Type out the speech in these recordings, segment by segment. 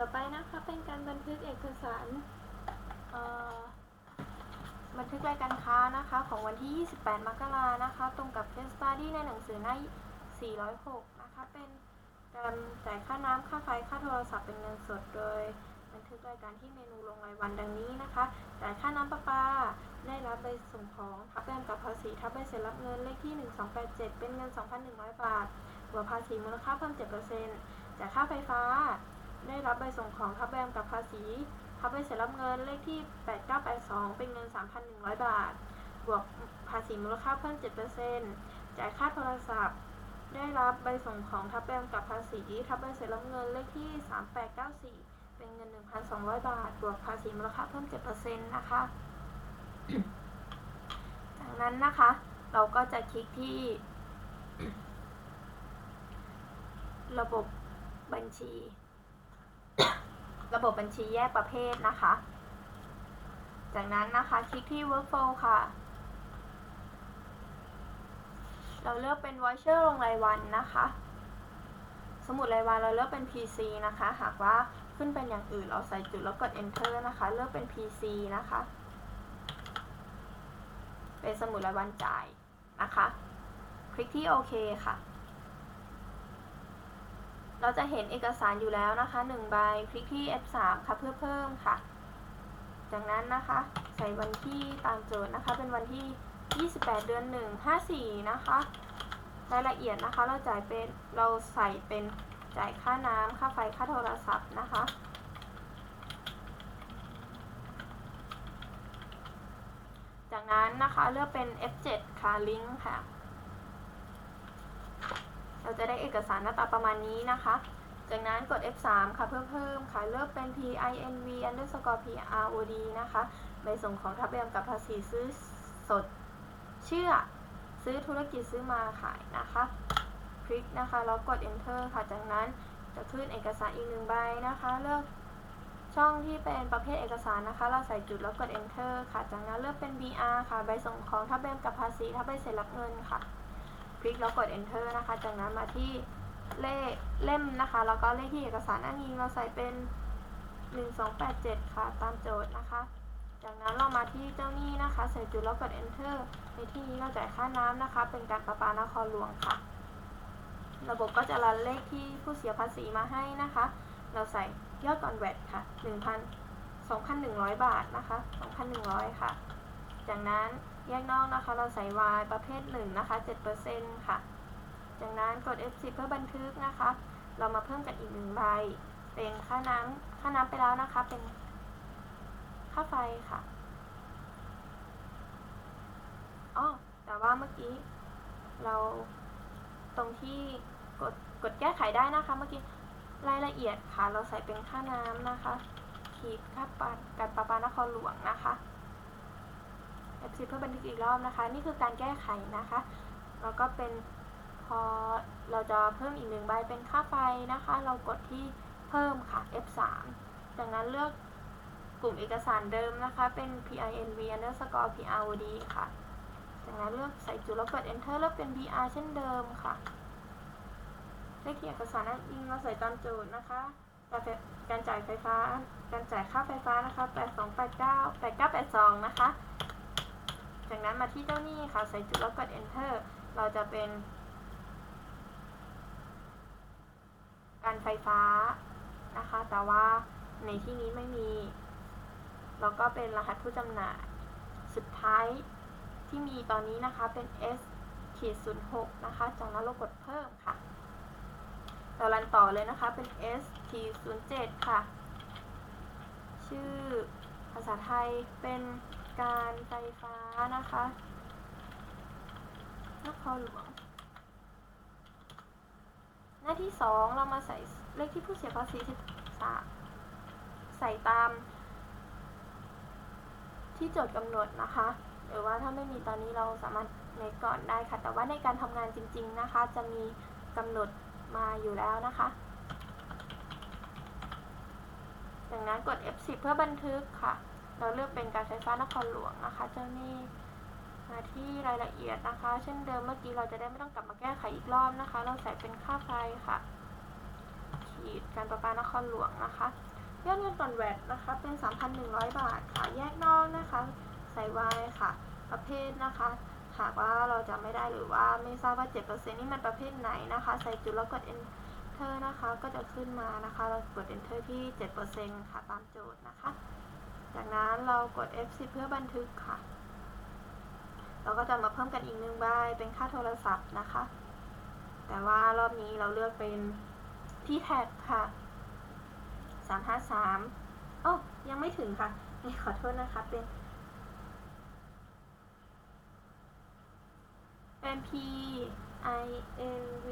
ต่อไปนะคะเป็นการบันทึกเอกสารบันทึกรายการค้านะคะของวันที่ 28 มกรานะคะ ตรงกับ Case Study ในหนังสือหน้า 406 นะคะ เป็นการจ่ายค่าน้ำค่าไฟ ค่าโทรศัพท์เป็นเงินสดโดย บันทึกรายการที่เมนูลงรายวันดังนี้นะคะ จ่ายค่าน้ำประปา ได้รับใบส่งของ ทับแต้มกับภาษี ทับใบเสร็จรับเงินเลขที่ 1287 เป็นเงิน 2,100 บาทบวกภาษีมูลค่าเพิ่ม 7%จ่ายค่าไฟฟ้า ได้รับใบส่งของทับแบมกับภาษีทับใบเสร็จรับเงินเลขที่ 8982 เป็นเงิน 3,100 บาท บวกภาษีมูลค่าเพิ่ม 7%จ่ายค่าโทรศัพท์ ได้รับใบส่งของทับแบมกับภาษีทับใบเสร็จรับเงินเลขที่ 3894 เป็นเงิน 1,200 บาท บวกภาษีมูลค่าเพิ่ม 7%นะคะ จากนั้นนะคะ เราก็จะคลิกที่ ระบบบัญชี ระบบบัญชีแยกประเภทนะคะ จากนั้นนะคะคลิกที่ workflow ค่ะ เราเลือกเป็น voucher ลงรายวันนะคะ สมุดรายวันเราเลือกเป็น PC นะคะ หากว่าขึ้นเป็นอย่างอื่นเราใส่จุดแล้วกด enter นะคะ เลือกเป็น PC นะคะ เป็นสมุดรายวันจ่ายนะคะ คลิกที่โอเคค่ะ เราจะเห็นเอกสารอยู่แล้วนะคะ1ใบคลิกที่ F3 ค่ะเพื่อเพิ่มค่ะ จากนั้นนะคะใส่วันที่ตามโจทย์นะคะ เป็นวันที่ 28 เดือน 1 54 นะคะรายละเอียดนะคะเราจ่ายเป็นเราใส่เป็นจ่ายค่าน้ำค่าไฟค่าโทรศัพท์นะคะ จากนั้นนะคะเลือกเป็น F7 ค่ะลิงก์ค่ะ เราจะได้เอกสารหน้าตาประมาณนี้นะคะ จากนั้นกด F3 ค่ะเพื่อเพิ่มค่ะเลือกเป็น PINV underscore PROD นะคะใบส่งของทับเบียมกับภาษีซื้อสดเชื่อ ซื้อธุรกิจซื้อมาขายนะคะ คลิกนะคะแล้วกด enter ค่ะ จากนั้นจะขึ้นเอกสารอีกหนึ่งใบนะคะ เลือกช่องที่เป็นประเภทเอกสารนะคะ เราใส่จุดแล้วกด enter ค่ะ จากนั้นเลือกเป็น BR ค่ะ ใบส่งของทับเบียมกับภาษีทับใบเสร็จรับเงินค่ะ คลิกแล้วกด enter นะคะ จากนั้นมาที่เลขเล่มนะคะ แล้วก็เลขที่เอกสารอ้างอิงเราใส่เป็น 1287 ค่ะ ตามโจทย์นะคะ จากนั้นเรามาที่เจ้าหนี้นะคะ ใส่จุดแล้วกด enter ในที่นี้เราจ่ายค่าน้ำนะคะ เป็นการประปานครหลวงค่ะ ระบบก็จะรันเลขที่ผู้เสียภาษีมาให้นะคะ เราใส่ยอดก่อนแวดค่ะ1,000 2,100 บาทนะคะ 2,100 ค่ะ จากนั้นแยกนอกนะคะเราใส่ Y ประเภท1นะคะ7%ค่ะ จากนั้นกด F10 เพื่อบันทึกนะคะ เรามาเพิ่มกันอีกหนึ่งใบ เป็นค่าน้ำค่าน้ำไปแล้วนะคะ เป็นค่าไฟค่ะอ๋อแต่ว่าเมื่อกี้เราตรงที่กดกดแก้ไขได้นะคะ เมื่อกี้รายละเอียดค่ะ เราใส่เป็นค่าน้ำนะคะขีดค่าปานการประปานครหลวงนะคะ F10 เพื่อบันทึกอีกรอบนะคะ นี่คือการแก้ไขนะคะ แล้วก็เป็นพอเราจะเพิ่มอีกหนึ่งใบเป็นค่าไฟนะคะ เรากดที่เพิ่มค่ะ F3 จากนั้นเลือกกลุ่มเอกสารเดิมนะคะ เป็น PINV underscore PROD ค่ะ จากนั้นเลือกใส่จุดแล้วกด enter เลือกเป็น BR เช่นเดิมค่ะเลขที่เอกสารนั้นอิงเราใส่ตามจทย์นะคะการการจ่ายไฟฟ้า การจ่ายค่าไฟฟ้านะคะ 8289 8982 นะคะ จากนั้นมาที่เจ้าหนี้ค่ะ ใส่จุดแล้วกด enter เราจะเป็น การไฟฟ้านะคะ แต่ว่าในที่นี้ไม่มี แล้วก็เป็นรหัสผู้จำหน่าย สุดท้ายที่มีตอนนี้นะคะเป็น S ขีด06นะคะ จากนั้นเรากดเพิ่มค่ะ เรารันต่อเลยนะคะเป็น S ขีด07ค่ะ ชื่อภาษาไทยเป็น การไฟฟ้านะคะนครหลวงหน้าที่สองเรามาใส่เลขที่ผู้เสียภาษีใส่ตามที่โจทย์กำหนดนะคะ หรือว่าถ้าไม่มีตอนนี้เราสามารถเมคก่อนได้ค่ะ แต่ว่าในการทำงานจริง ๆนะคะ จะมีกำหนดมาอยู่แล้วนะคะจากนั้นกด F10 เพื่อบันทึกค่ะ เราเลือกเป็นการไฟฟ้านครหลวงนะคะเจ้าหนี้มาที่รายละเอียดนะคะ เช่นเดิมเมื่อกี้เราจะได้ไม่ต้องกลับมาแก้ไขอีกรอบนะคะ เราใส่เป็นค่าไฟค่ะ ขีดการประปานครหลวงนะคะยอดเงินก่อนแวดนะคะ เป็น 3,100 บาทค่ะ แยกนอกนะคะ ใส่ไว้ค่ะ ประเภทนะคะ หากว่าเราจะไม่ได้หรือว่าไม่ทราบว่า 7%นี่มันประเภทไหนนะคะ ใส่จุดแล้วกด enter นะคะ ก็จะขึ้นมานะคะ เรากด enter ที่ 7%ค่ะ ตามโจทย์นะคะ จากนั้นเรากด F10 เพื่อบันทึกค่ะ เราก็จะมาเพิ่มกันอีกหนึ่งใบเป็นค่าโทรศัพท์นะคะ แต่ว่ารอบนี้เราเลือกเป็นที่แท็กค่ะสามห้าสามโอ้ยังไม่ถึงค่ะนี่ขอโทษนะคะเป็นเป็น P I N V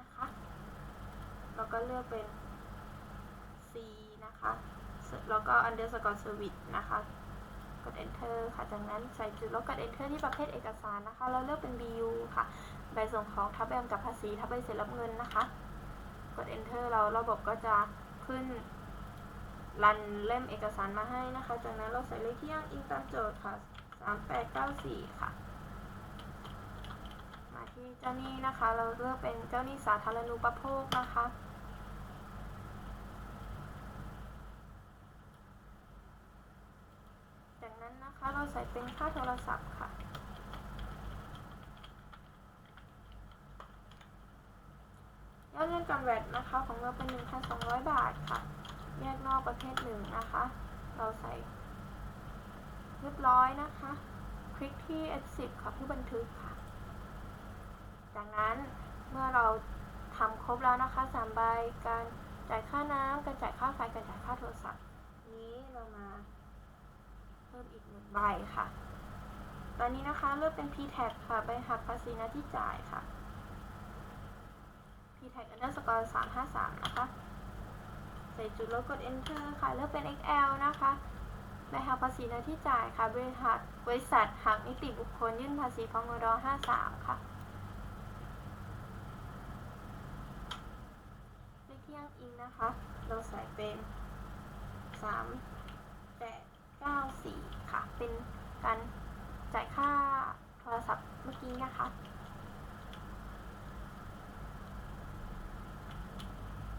นะคะ แล้วก็เลือกเป็น C นะคะ แล้วก็ underscore service นะคะ กด enter ค่ะ จากนั้นใส่จุดแล้วกด enter ที่ประเภทเอกสารนะคะเราเลือกเป็น BU ค่ะ ใบส่งของทับแบมกับภาษีทับใบเสร็จรับเงินนะคะ กด enter เราระบบก็จะขึ้นรันเล่มเอกสารมาให้นะคะ จากนั้นเราใส่เลขที่อ้างอิงตามโจทย์ค่ะ 3894 ค่ะ มาที่เจ้าหนี้นะคะ เราเลือกเป็นเจ้าหนี้สาธารณูปโภคนะคะ จาก นะคะเราใส่เป็นค่าโทรศัพท์ค่ะ ยอดเงินกำแวดนะคะ ของเราเป็น 1,200 บาทค่ะ แยกนอกประเภทหนึ่งนะคะ เราใส่เรียบร้อยนะคะ คลิกที่ F10 ค่ะเพื่อบันทึกค่ะ จากนั้นเมื่อเราทำครบแล้วนะคะสามใบการจ่ายค่าน้ำการจ่ายค่าไฟการจ่ายค่าโทรศัพท์ นี้เรามา ใบค่ะ ตอนนี้นะคะเลือกเป็น P-tag ค่ะ ใบหักภาษีนาที่จ่ายค่ะ P-tag underscore 353 นะคะ ใส่จุดแล้วกด enter ค่ะ เลือกเป็น XL นะคะ ใบหักภาษีนาที่จ่ายค่ะ บริษัทบริษัทหักนิติบุคคลยื่นภาษีพงด53 ค่ะเลขที่อ้างอิงนะคะ เราใส่เป็น 3 เป็นการจ่ายค่าโทรศัพท์เมื่อกี้นะคะ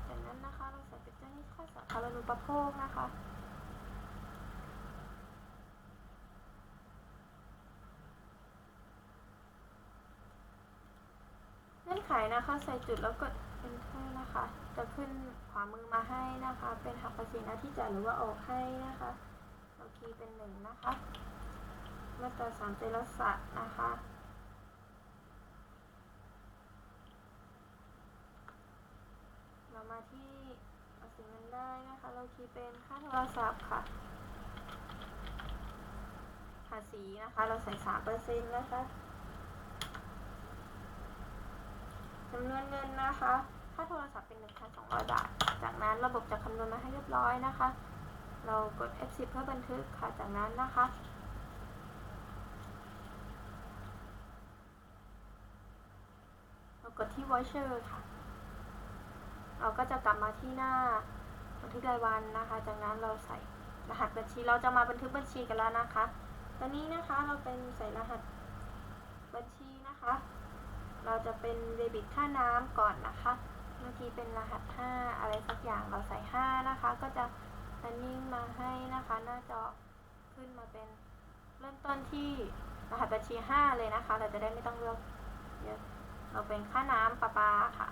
จากนั้นนะคะเราใส่เป็นเจ้าหนี้ค่าสาธารณูปโภคนะคะเงื่อนไขนะคะใส่จุดแล้วกด enter นะคะ จะขึ้นขวามือมาให้นะคะ เป็นหักภาษีหน้าที่จ่ายหรือว่าออกให้นะคะ คีเป็นหนึ่งนะคะ มาตราสามเจรสัตว์นะคะเรามาที่ภาษีเงินได้นะคะ เราคีย์เป็นค่าโทรศัพท์ค่ะ ภาษีนะคะ เราใส่สามเปอร์เซ็นต์นะคะจำนวนเงินนะคะ ค่าโทรศัพท์เป็น1,200บาท จากนั้นระบบจะคำนวณมาให้เรียบร้อยนะคะ เรากด F10 เพื่อบันทึกค่ะ จากนั้นนะคะ เรากดที่ voucher ค่ะ เราก็จะกลับมาที่หน้าบันทึกรายวันนะคะ จากนั้นเราใส่รหัสบัญชี เราจะมาบันทึกบัญชีกันแล้วนะคะ ตอนนี้นะคะเราเป็นใส่รหัสบัญชีนะคะ เราจะเป็นเดบิตค่าน้ำก่อนนะคะ เมื่อกี้เป็นรหัส 5 อะไรสักอย่าง เราใส่ 5 นะคะ ก็จะ อันนิ่งมาให้นะคะ หน้าจอขึ้นมาเป็นเริ่มต้นที่รหัสบัญชี 5 เลยนะคะ เราจะได้ไม่ต้องเลือกเยอะเราเป็นค่าน้ำประปาค่ะ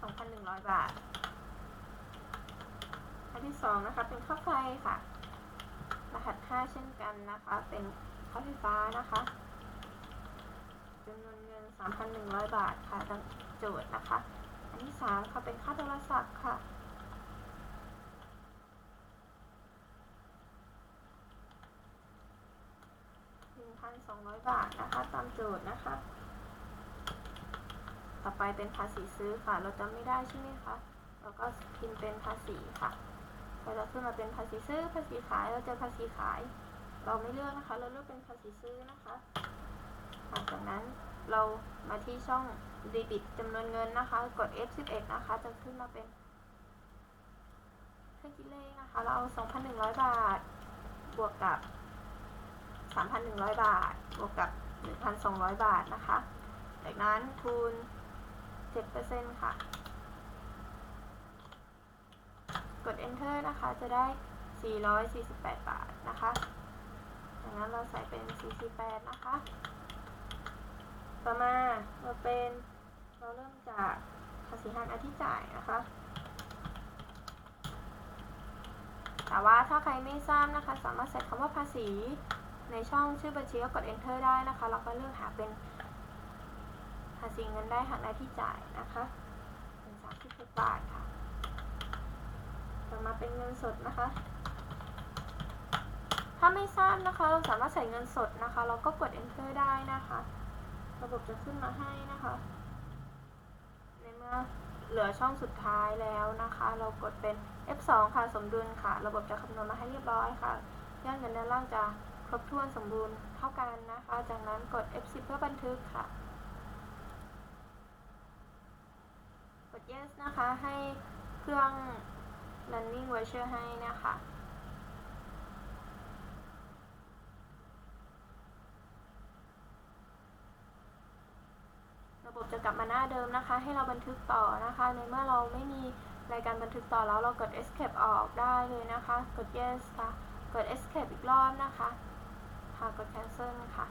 2,100 บาท อันที่สองนะคะ เป็นค่าไฟค่ะ รหัส 5 เช่นกันนะคะ เป็นค่าไฟฟ้านะคะ 3,100 บาทค่ะดังโจทย์นะคะ อันที่3ค่ะเป็นค่าโทรศัพท์ค่ะ1,200 บาทนะคะตามโจทย์นะคะ ต่อไปเป็นภาษีซื้อค่ะ เราจำไม่ได้ใช่ไหมคะแล้วก็พิมพ์เป็นภาษีค่ะก็จะขึ้นมาเป็นภาษีซื้อภาษีขายเราจอภาษีขาย เราไม่เลือกนะคะ เราเลือกเป็นภาษีซื้อนะคะหลังจากนั้น เรามาที่ช่องเดบิตจำนวนเงินนะคะ กด F11 นะคะ จะขึ้นมาเป็นเครื่องคิดเลขนะคะ เราเอา 2,100 บาท บวกกับ 3,100 บาท บวกกับ 1,200 บาทนะคะ จากนั้นทุน7%ค่ะ กด enter นะคะ จะได้ 448 บาทนะคะ จากนั้นเราใส่เป็น 48 นะคะ ต่อมาเราเป็นเราเริ่มจากภาษีหักหน้าที่จ่ายนะคะ แต่ว่าถ้าใครไม่ทราบนะคะ สามารถใส่คำว่าภาษีในช่องชื่อบัญชีก็กด enter ได้นะคะ แล้วก็เลือกหาเป็นภาษีเงินได้หักหน้าที่จ่ายนะคะเป็น36บาทค่ะ ต่อมาเป็นเงินสดนะคะ ถ้าไม่ทราบนะคะ เราสามารถใส่เงินสดนะคะ เราก็กด enter ได้นะคะ ระบบจะขึ้นมาให้นะคะ ในเมื่อเหลือช่องสุดท้ายแล้วนะคะ เรากดเป็น F2 ค่ะ สมดุลค่ะ ระบบจะคำนวณมาให้เรียบร้อยค่ะยอดเงินด้านล่างจะครบถ้วนสมบูรณ์เท่ากันนะคะ จากนั้นกด F10 เพื่อบันทึกค่ะ กด yes นะคะ ให้เครื่อง running voucher ให้นะคะระ บบจะกลับมาหน้าเดิมนะคะ ให้เราบันทึกต่อนะคะ ในเมื่อเราไม่มีรายการบันทึกต่อแล้วเรากด escape ออกได้เลยนะคะ กด yes ค่ะ กด escape อีกรอบนะคะ ค่ะ กด cancel ค่ะ